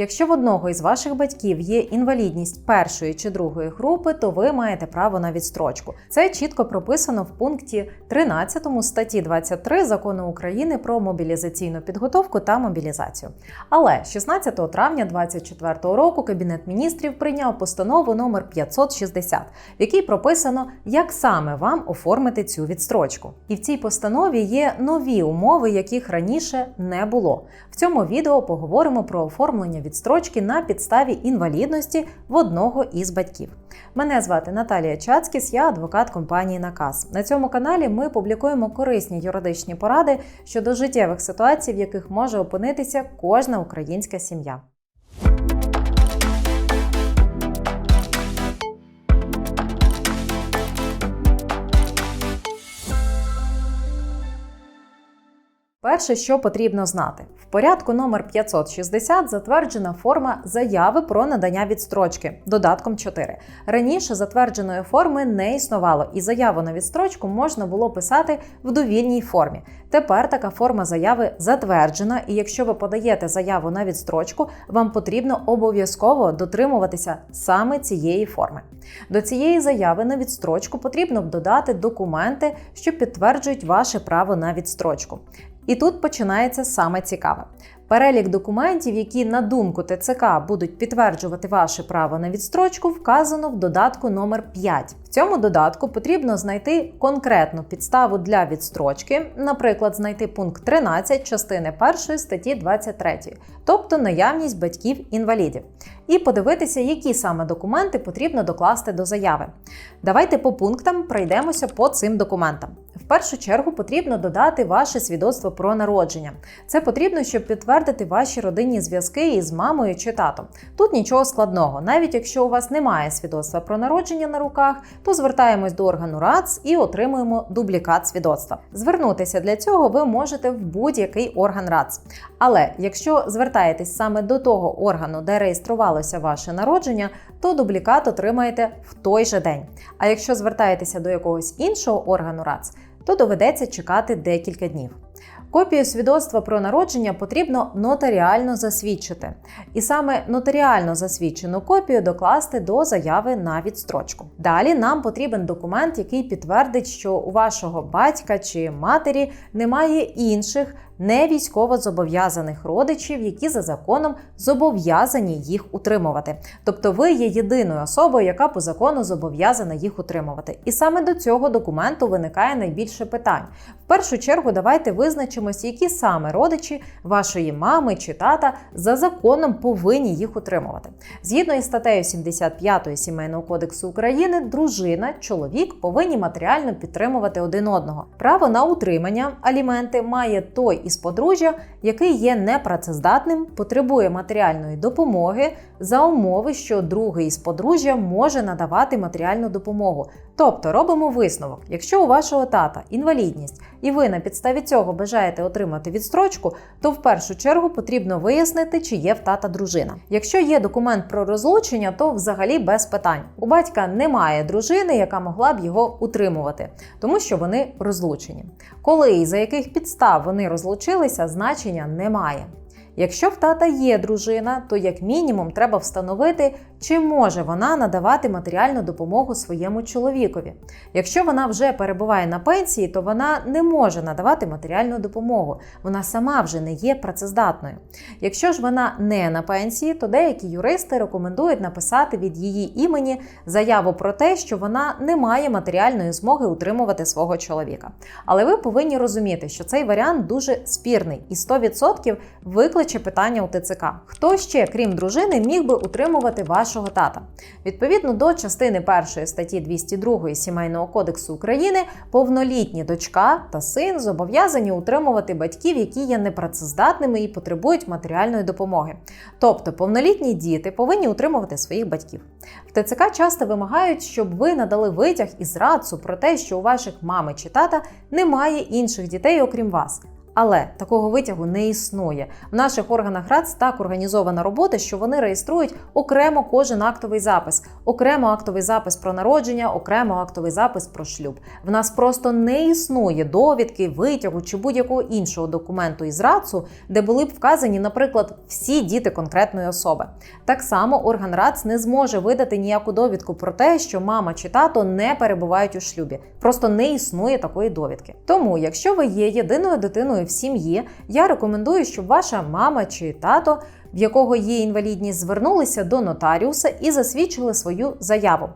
Якщо в одного із ваших батьків є інвалідність першої чи другої групи, то ви маєте право на відстрочку. Це чітко прописано в пункті 13 статті 23 закону України про мобілізаційну підготовку та мобілізацію. Але 16 травня 2024 року Кабінет міністрів прийняв постанову номер 560, в якій прописано, як саме вам оформити цю відстрочку. І в цій постанові є нові умови, яких раніше не було. В цьому відео поговоримо про оформлення на підставі інвалідності в одного із батьків. Мене звати Наталія Чацькіс, я адвокат компанії Наказ. На цьому каналі ми публікуємо корисні юридичні поради щодо життєвих ситуацій, в яких може опинитися кожна українська сім'я. Перше, що потрібно знати, в порядку номер 560 затверджена форма заяви про надання відстрочки додатком 4. Раніше затвердженої форми не існувало, і заяву на відстрочку можна було писати в довільній формі. Тепер така форма заяви затверджена, і якщо ви подаєте заяву на відстрочку, вам потрібно обов'язково дотримуватися саме цієї форми. До цієї заяви на відстрочку потрібно додати документи, що підтверджують ваше право на відстрочку. І тут починається саме цікаве. Перелік документів, які на думку ТЦК будуть підтверджувати ваше право на відстрочку, вказано в додатку номер 5. В цьому додатку потрібно знайти конкретну підставу для відстрочки, наприклад, знайти пункт 13 частини 1 статті 23, тобто наявність батьків-інвалідів, і подивитися, які саме документи потрібно докласти до заяви. Давайте по пунктам пройдемося по цим документам. В першу чергу потрібно додати ваше свідоцтво про народження. Це потрібно, щоб підтвердити ваші родинні зв'язки із мамою чи татом. Тут нічого складного, навіть якщо у вас немає свідоцтва про народження на руках, то звертаємось до органу РАЦ і отримуємо дублікат свідоцтва. Звернутися для цього ви можете в будь-який орган РАЦ. Але якщо звертаєтесь саме до того органу, де реєструвалося ваше народження, то дублікат отримаєте в той же день. А якщо звертаєтеся до якогось іншого органу РАЦ, то доведеться чекати декілька днів. Копію свідоцтва про народження потрібно нотаріально засвідчити, і саме нотаріально засвідчену копію докласти до заяви на відстрочку. Далі нам потрібен документ, який підтвердить, що у вашого батька чи матері немає інших не військово зобов'язаних родичів, які за законом зобов'язані їх утримувати. Тобто ви є єдиною особою, яка по закону зобов'язана їх утримувати. І саме до цього документу виникає найбільше питань. В першу чергу, давайте визначимось, які саме родичі вашої мами чи тата за законом повинні їх утримувати. Згідно із статтею 75 Сімейного кодексу України, дружина, чоловік повинні матеріально підтримувати один одного. Право на утримання аліменти має той із подружжя, який є непрацездатним, потребує матеріальної допомоги за умови, що другий із подружжя може надавати матеріальну допомогу. Тобто робимо висновок: якщо у вашого тата інвалідність і ви на підставі цього бажаєте отримати відстрочку, то в першу чергу потрібно вияснити, чи є в тата дружина. Якщо є документ про розлучення, то взагалі без питань. У батька немає дружини, яка могла б його утримувати, тому що вони розлучені. Коли і за яких підстав вони розлучилися, значення немає. Якщо в тата є дружина, то як мінімум треба встановити, чи може вона надавати матеріальну допомогу своєму чоловікові. Якщо вона вже перебуває на пенсії, то вона не може надавати матеріальну допомогу, вона сама вже не є працездатною. Якщо ж вона не на пенсії, то деякі юристи рекомендують написати від її імені заяву про те, що вона не має матеріальної змоги утримувати свого чоловіка. Але ви повинні розуміти, що цей варіант дуже спірний і 100% викличе питання у ТЦК. Хто ще, крім дружини, міг би утримувати вашого тата? Відповідно до частини 1 статті 202 Сімейного кодексу України, повнолітні дочка та син зобов'язані утримувати батьків, які є непрацездатними і потребують матеріальної допомоги. Тобто повнолітні діти повинні утримувати своїх батьків. В ТЦК часто вимагають, щоб ви надали витяг із РАЦУ про те, що у ваших мами чи тата немає інших дітей, окрім вас. Але такого витягу не існує. В наших органах РАЦ так організована робота, що вони реєструють окремо кожен актовий запис, окремо актовий запис про народження, окремо актовий запис про шлюб. В нас просто не існує довідки, витягу чи будь-якого іншого документу із РАЦу, де були б вказані, наприклад, всі діти конкретної особи. Так само орган РАЦ не зможе видати ніяку довідку про те, що мама чи тато не перебувають у шлюбі. Просто не існує такої довідки. Тому, якщо ви є єдиною дитиною в сім'ї, я рекомендую, щоб ваша мама чи тато, в якого є інвалідність, звернулися до нотаріуса і засвідчили свою заяву.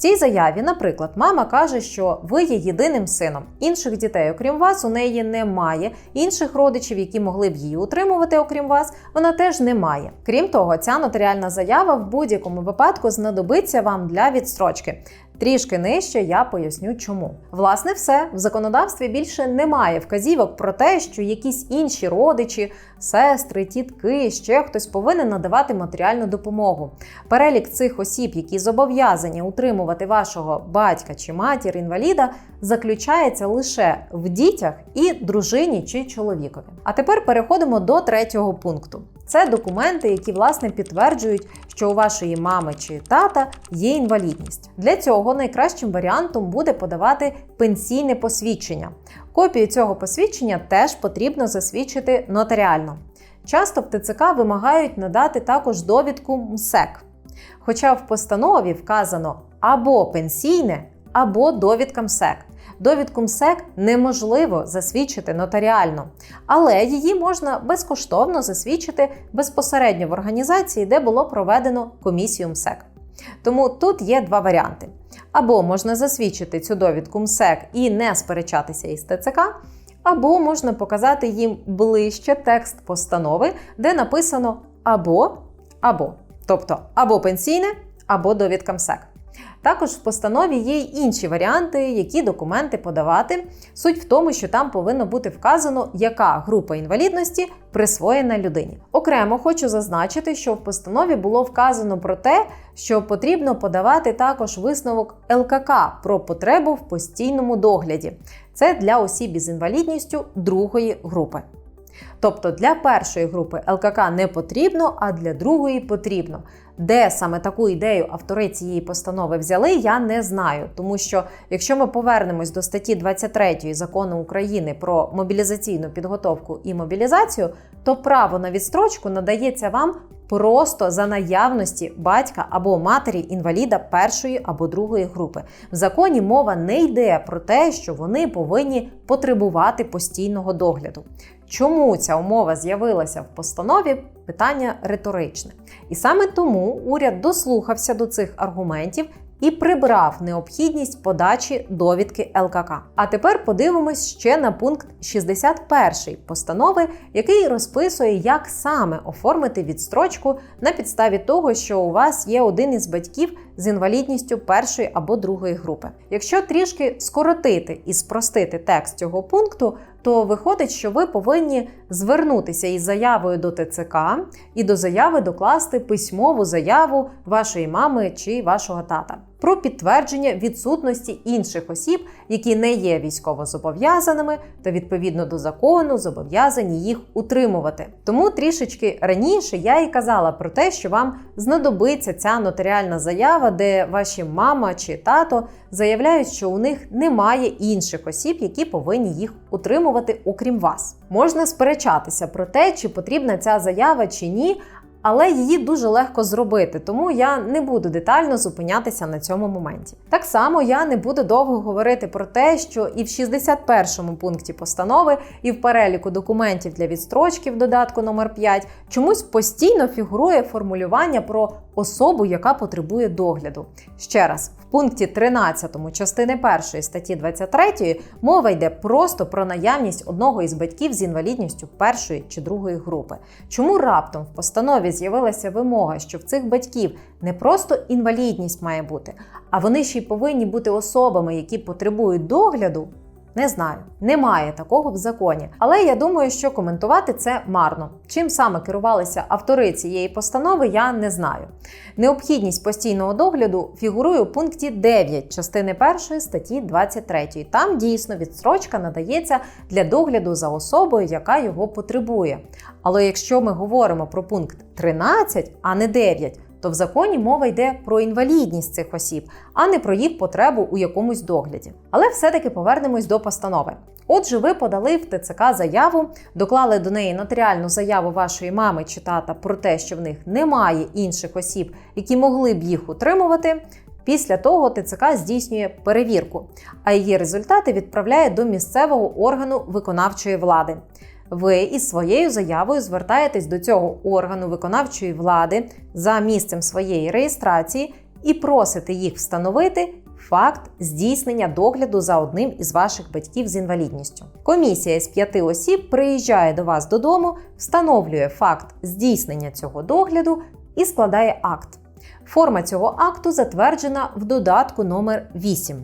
Цій заяві, наприклад, мама каже, що ви є єдиним сином. Інших дітей, окрім вас, у неї немає. Інших родичів, які могли б її утримувати, окрім вас, вона теж не має. Крім того, ця нотаріальна заява в будь-якому випадку знадобиться вам для відстрочки. Трішки нижче я поясню, чому. Власне, все в законодавстві більше немає вказівок про те, що якісь інші родичі, сестри, тітки, ще хтось повинен надавати матеріальну допомогу. Перелік цих осіб, які зобов'язані утримувати вашого батька чи матір інваліда, заключається лише в дітях і дружині чи чоловікові. А тепер переходимо до третього пункту. Це документи, які власне підтверджують, що у вашої мами чи тата є інвалідність. Для цього найкращим варіантом буде подавати пенсійне посвідчення. Копію цього посвідчення теж потрібно засвідчити нотаріально. Часто в ТЦК вимагають надати також довідку МСЕК. Хоча в постанові вказано або пенсійне, або довідка МСЕК. Довідку МСЕК неможливо засвідчити нотаріально, але її можна безкоштовно засвідчити безпосередньо в організації, де було проведено комісію МСЕК. Тому тут є два варіанти: або можна засвідчити цю довідку МСЕК і не сперечатися із ТЦК, або можна показати їм ближче текст постанови, де написано або або, тобто або пенсійне, або довідка МСЕК. Також в постанові є й інші варіанти, які документи подавати. Суть в тому, що там повинно бути вказано, яка група інвалідності присвоєна людині. Окремо хочу зазначити, що в постанові було вказано про те, що потрібно подавати також висновок ЛКК про потребу в постійному догляді. Це для осіб із інвалідністю другої групи. Тобто для першої групи ЛКК не потрібно, а для другої потрібно. Де саме таку ідею автори цієї постанови взяли, я не знаю. Тому що якщо ми повернемось до статті 23 закону України про мобілізаційну підготовку і мобілізацію, то право на відстрочку надається вам просто за наявності батька або матері інваліда першої або другої групи. В законі мова не йде про те, що вони повинні потребувати постійного догляду. Чому ця умова з'явилася в постанові? Питання риторичне. І саме тому уряд дослухався до цих аргументів і прибрав необхідність подачі довідки ЛКК. А тепер подивимось ще на пункт 61 постанови, який розписує, як саме оформити відстрочку на підставі того, що у вас є один із батьків з інвалідністю першої або другої групи. Якщо трішки скоротити і спростити текст цього пункту, то виходить, що ви повинні звернутися із заявою до ТЦК і до заяви докласти письмову заяву вашої мами чи вашого тата про підтвердження відсутності інших осіб, які не є військовозобов'язаними та відповідно до закону зобов'язані їх утримувати. Тому трішечки раніше я і казала про те, що вам знадобиться ця нотаріальна заява, де ваші мама чи тато заявляють, що у них немає інших осіб, які повинні їх утримувати, окрім вас. Можна сперечатися про те, чи потрібна ця заява чи ні, але її дуже легко зробити, тому я не буду детально зупинятися на цьому моменті. Так само я не буду довго говорити про те, що і в 61-му пункті постанови, і в переліку документів для відстрочки в додатку номер 5 чомусь постійно фігурує формулювання про особу, яка потребує догляду. Ще раз, в пункті 13 частини 1 статті 23 мова йде просто про наявність одного із батьків з інвалідністю першої чи другої групи. Чому раптом в постанові з'явилася вимога, що в цих батьків не просто інвалідність має бути, а вони ще й повинні бути особами, які потребують догляду? Не знаю, немає такого в законі. Але я думаю, що коментувати це марно. Чим саме керувалися автори цієї постанови, я не знаю. Необхідність постійного догляду фігурує у пункті 9 частини 1 статті 23. Там дійсно відстрочка надається для догляду за особою, яка його потребує. Але якщо ми говоримо про пункт 13, а не 9, то в законі мова йде про інвалідність цих осіб, а не про їх потребу у якомусь догляді. Але все-таки повернемось до постанови. Отже, ви подали в ТЦК заяву, доклали до неї нотаріальну заяву вашої мами чи тата про те, що в них немає інших осіб, які могли б їх утримувати. Після того ТЦК здійснює перевірку, а її результати відправляє до місцевого органу виконавчої влади. Ви із своєю заявою звертаєтесь до цього органу виконавчої влади за місцем своєї реєстрації і просите їх встановити факт здійснення догляду за одним із ваших батьків з інвалідністю. Комісія з п'яти осіб приїжджає до вас додому, встановлює факт здійснення цього догляду і складає акт. Форма цього акту затверджена в додатку номер 8.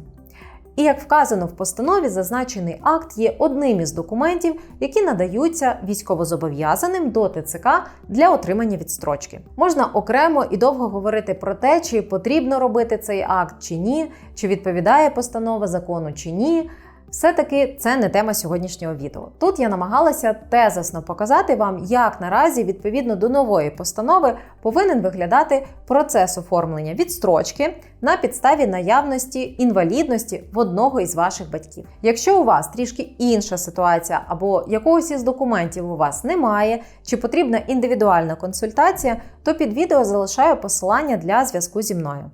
І як вказано в постанові, зазначений акт є одним із документів, які надаються військовозобов'язаним до ТЦК для отримання відстрочки. Можна окремо і довго говорити про те, чи потрібно робити цей акт чи ні, чи відповідає постанова закону чи ні. Все-таки це не тема сьогоднішнього відео. Тут я намагалася тезасно показати вам, як наразі, відповідно до нової постанови, повинен виглядати процес оформлення відстрочки на підставі наявності інвалідності в одного із ваших батьків. Якщо у вас трішки інша ситуація або якогось із документів у вас немає, чи потрібна індивідуальна консультація, то під відео залишаю посилання для зв'язку зі мною.